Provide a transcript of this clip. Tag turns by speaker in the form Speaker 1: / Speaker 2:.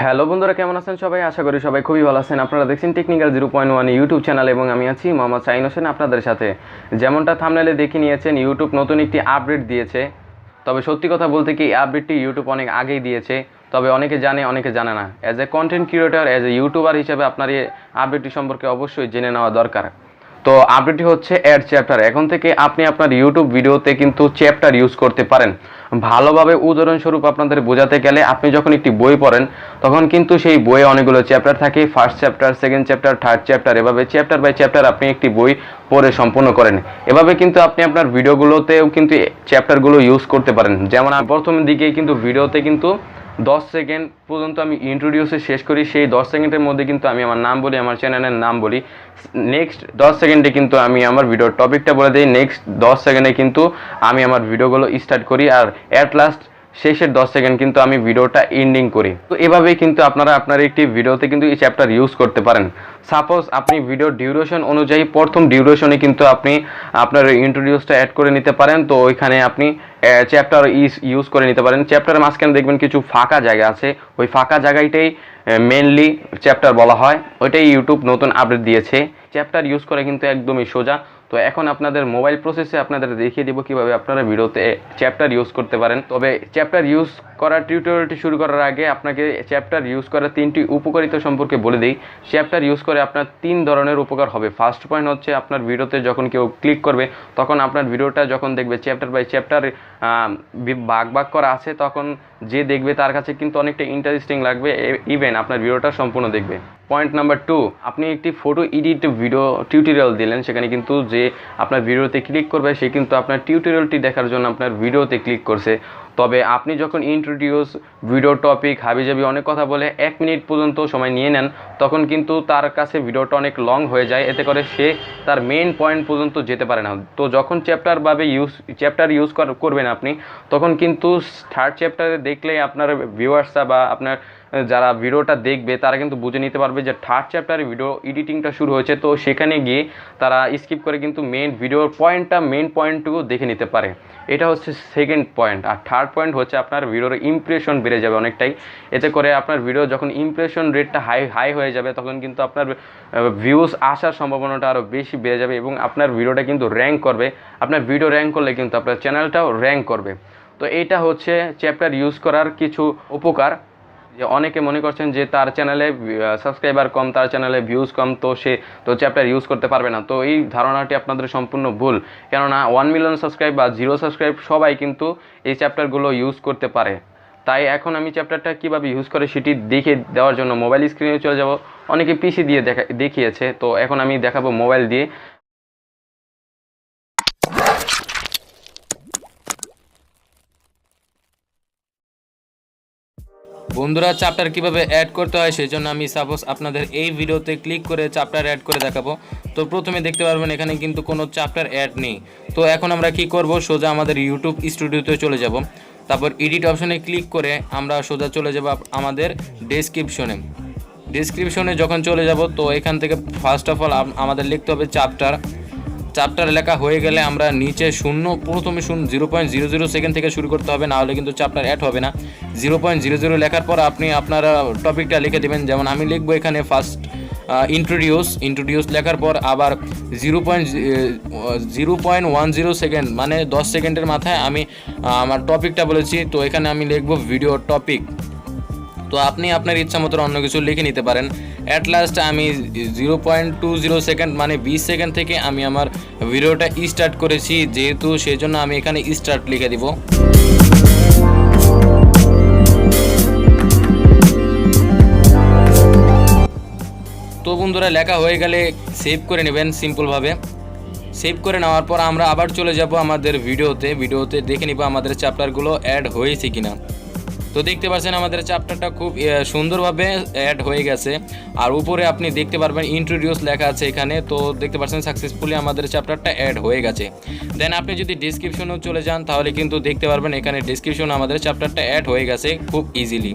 Speaker 1: Hello বন্ধুরা, কেমন আছেন সবাই? আশা করি সবাই খুবই ভালো আছেন। আপনারা দেখছেন technical zero point one YouTube channel এবং আমি আছি মোহাম্মদ সাইন হোসেন আপনাদের সাথে। যেমনটা থামনেলে দেখে নিয়েছেন, ইউটিউব নতুন একটি আপডেট দিয়েছে। তবে সত্যি কথা বলতে কি আপডেটটি ইউটিউব অনেক আগেই দিয়েছে। তবে অনেকে জানে অনেকে জানে না। As a content creator as a YouTuber হিসেবে আপনার এই আপডেটটি সম্পর্কে অবশ্যই জেনে নেওয়া দরকার। তো আপডেটটি হচ্ছে অ্যাড চ্যাপ্টার এখন থেকে আপনি আপনার ইউটিউব ভিডিওতে কিন্তু চ্যাপ্টার ইউজ করতে পারেন। ভালোভাবে উদাহরণস্বরূপ আপনাদের বোঝাতে গেলে আপনি যখন একটি বই পড়েন, তখন কিন্তু সেই বইয়ে অনেকগুলো চ্যাপ্টার থাকে। First chapter second chapter third chapter এভাবে চ্যাপ্টার বাই চ্যাপ্টার আপনি একটি বই পড়ে সম্পূর্ণ করেন। এভাবে কিন্তু আপনি আপনার ভিডিওগুলোতেও কিন্তু চ্যাপ্টারগুলো ইউজ করতে পারেন। যেমন প্রথম দিকেই কিন্তু ভিডিওতে কিন্তু দশ সেকেন্ড পর্যন্ত আমি ইন্ট্রোডিউসে শেষ করি, সেই দশ সেকেন্ডের মধ্যে কিন্তু আমি আমার নাম বলি, আমার চ্যানেলের নাম বলি। নেক্সট দশ সেকেন্ডে কিন্তু আমি আমার ভিডিওর টপিকটা বলে দিই। নেক্সট দশ সেকেন্ডে কিন্তু আমি আমার ভিডিওগুলো স্টার্ট করি। আর অ্যাট লাস্ট শেষের দশ সেকেন্ড কিন্তু আমি ভিডিওটা এন্ডিং করি। তো এভাবেই কিন্তু আপনারা আপনার একটি ভিডিওতে কিন্তু এই চ্যাপ্টার ইউজ করতে পারেন। সাপোজ আপনি ভিডিও ডিউরেশন অনুযায়ী প্রথম ডিউরেশনে কিন্তু আপনি আপনার ইন্ট্রোডিউসটা অ্যাড করে নিতে পারেন। তো ওইখানে আপনি চ্যাপ্টার ইস ইউজ করে নিতে পারেন। চ্যাপ্টারের মাঝখানে দেখবেন কিছু ফাঁকা জায়গা আছে। ওই ফাঁকা জায়গাটাই মেনলি চ্যাপ্টার বলা হয়। ওইটাই ইউটিউব নতুন আপডেট দিয়েছে। চ্যাপ্টার ইউজ করে কিন্তু একদমই সোজা। তো এখন আপনাদের মোবাইল প্রসেসে আপনাদের দেখিয়ে দিব কীভাবে আপনারা ভিডিওতে চ্যাপ্টার ইউজ করতে পারেন। তবে চ্যাপ্টার ইউজ করার টিউটোরিয়ালটি শুরু করার আগে আপনাকে চ্যাপ্টার ইউজ করার তিনটি উপকারিতা সম্পর্কে বলে দিই। চ্যাপ্টার ইউজ করে আপনার তিন ধরনের উপকার হবে। ফার্স্ট পয়েন্ট হচ্ছে আপনার ভিডিওতে যখন কেউ ক্লিক করবে, তখন আপনার ভিডিওটা যখন দেখবে চ্যাপ্টার বাই চ্যাপ্টার ভাগ ভাগ করা আছে, তখন যে দেখবে তার কাছে কিন্তু অনেকটা ইন্টারেস্টিং লাগবে ইভেন আপনার ভিডিওটা সম্পূর্ণ দেখবে। পয়েন্ট নাম্বার টু আপনি একটি ফটো এডিট ভিডিও টিউটোরিয়াল দিলেন, সেখানে কিন্তু যে আপনার ভিডিওতে ক্লিক করবে, সে কিন্তু আপনার টিউটোরিয়ালটি দেখার জন্য আপনার ভিডিওতে ক্লিক করছে। তবে আপনি যখন ইন্ট্রোডিউস ভিডিও টপিক হাবিজাবি অনেক কথা বলে এক মিনিট পর্যন্ত সময় নিয়ে নেন, তখন কিন্তু তার কাছে ভিডিওটা অনেক লং হয়ে যায়। এতে করে সে তার মেন পয়েন্ট পর্যন্ত যেতে পারে না। তো যখন চ্যাপ্টারভাবে ইউজ চ্যাপ্টার ইউজ করবেন আপনি, তখন কিন্তু থার্ড চ্যাপ্টারে দেখলেই আপনার ভিউয়ার্সরা বা আপনার যারা ভিডিওটা দেখবে, তারা কিন্তু বুঝে নিতে পারবে যে থার্ড চ্যাপ্টারে ভিডিও এডিটিংটা শুরু হয়েছে। তো সেখানে গিয়ে তারা স্কিপ করে কিন্তু মেন ভিডিওর পয়েন্টটা মেন পয়েন্টটুকু দেখে নিতে পারে। এটা হচ্ছে সেকেন্ড পয়েন্ট আর থার্ড পয়েন্ট হচ্ছে আপনার ভিডিওর ইমপ্রেশন বেড়ে যাবে অনেকটাই। এতে করে আপনার ভিডিও যখন ইমপ্রেশন রেটটা হাই হাই হয়ে যাবে, তখন কিন্তু আপনার ভিউজ আসার সম্ভাবনাটা আরও বেশি বেড়ে যাবে এবং আপনার ভিডিওটা কিন্তু র্যাঙ্ক করবে। আপনার ভিডিও র্যাঙ্ক করলে কিন্তু আপনার চ্যানেলটাও র্যাঙ্ক করবে। তো এইটা হচ্ছে চ্যাপ্টার ইউজ করার কিছু উপকার। যে অনেকে মনে করছেন যে তার চ্যানেলে সাবস্ক্রাইবার কম, তার চ্যানেলে ভিউজ কম, তো সে, তো চ্যাপ্টার ইউজ করতে পারবে না। তো এই ধারণাটি আপনাদের সম্পূর্ণ ভুল। কেননা ওয়ান মিলিয়ন সাবস্ক্রাইব বা জিরো সাবস্ক্রাইব সবাই কিন্তু এই চ্যাপ্টারগুলো ইউজ করতে পারে। তাই এখন আমি চ্যাপ্টারটা কীভাবে ইউজ করে সেটি দেখে দেওয়ার জন্য মোবাইল স্ক্রিনে চলে যাব। অনেকে পিসি দিয়ে দেখা, দেখিয়েছে। তো এখন আমি দেখাবো মোবাইল দিয়ে।
Speaker 2: বন্ধুরা চ্যাপ্টার কীভাবে অ্যাড করতে হয় সেই জন্য আমি সাপোজ আপনাদের এই ভিডিওতে ক্লিক করে চ্যাপ্টার অ্যাড করে দেখাবো। তো প্রথমে দেখতে পারবেন এখানে কিন্তু কোনো চ্যাপ্টার অ্যাড নেই। তো এখন আমরা কি করব? সোজা আমাদের ইউটিউব স্টুডিওতে চলে যাব। তারপর এডিট অপশনে ক্লিক করে আমরা সোজা চলে যাব আমাদের ডেসক্রিপশনে ডেসক্রিপশনে যখন চলে যাব, তো এখান থেকে ফার্স্ট অফ অল আমাদের লিখতে হবে চ্যাপ্টার চ্যাপ্টার লেখা হয়ে গেলে আমরা নিচে শূন্য, প্রথমে শূন্য zero point zero zero second থেকে শুরু করতে হবে, নাহলে কিন্তু চ্যাপ্টার অ্যাড হবে না। জিরো পয়েন্ট জিরো জিরো লেখার পর আপনি আপনার টপিকটা লিখে দেবেন। যেমন আমি লিখব এখানে ফার্স্ট ইন্ট্রোডিউস ইন্ট্রোডিউস লেখার পর আবার zero point zero point one zero second মানে দশ সেকেন্ডের মাথায় আমি আমার টপিকটা বলেছি। তো এখানে আমি লিখব ভিডিও টপিক তো আপনি আপনার ইচ্ছা মতো অন্য কিছু লিখে নিতে পারেন। অ্যাট লাস্ট আমি zero point two zero second মানে বিশ সেকেন্ড থেকে আমি আমার ভিডিওটা স্টার্ট করেছি, যেহেতু সেই জন্য আমি এখানে স্টার্ট লিখে দিব। তো বন্ধুরা, লেখা হয়ে গেলে সেভ করে নেবেন সিম্পলভাবে সেভ করে নেওয়ার পর আমরা আবার চলে যাব আমাদের ভিডিওতে। ভিডিওতে দেখে নিব আমাদের চ্যাপ্টারগুলো অ্যাড হয়েছে কিনা। তো দেখতে পাচ্ছেন আমাদের চ্যাপ্টারটা খুব সুন্দরভাবে অ্যাড হয়ে গেছে। আর উপরে আপনি দেখতে পারবেন ইন্ট্রোডিউস লেখা আছে এখানে। তো দেখতে পাচ্ছেন সাকসেসফুলি আমাদের চ্যাপ্টারটা অ্যাড হয়ে গেছে। দেন আপনি যদি ডিসক্রিপশনেও চলে যান, তাহলে কিন্তু দেখতে পারবেন এখানে ডিসক্রিপশন আমাদের চ্যাপ্টারটা অ্যাড হয়ে গেছে খুব ইজিলি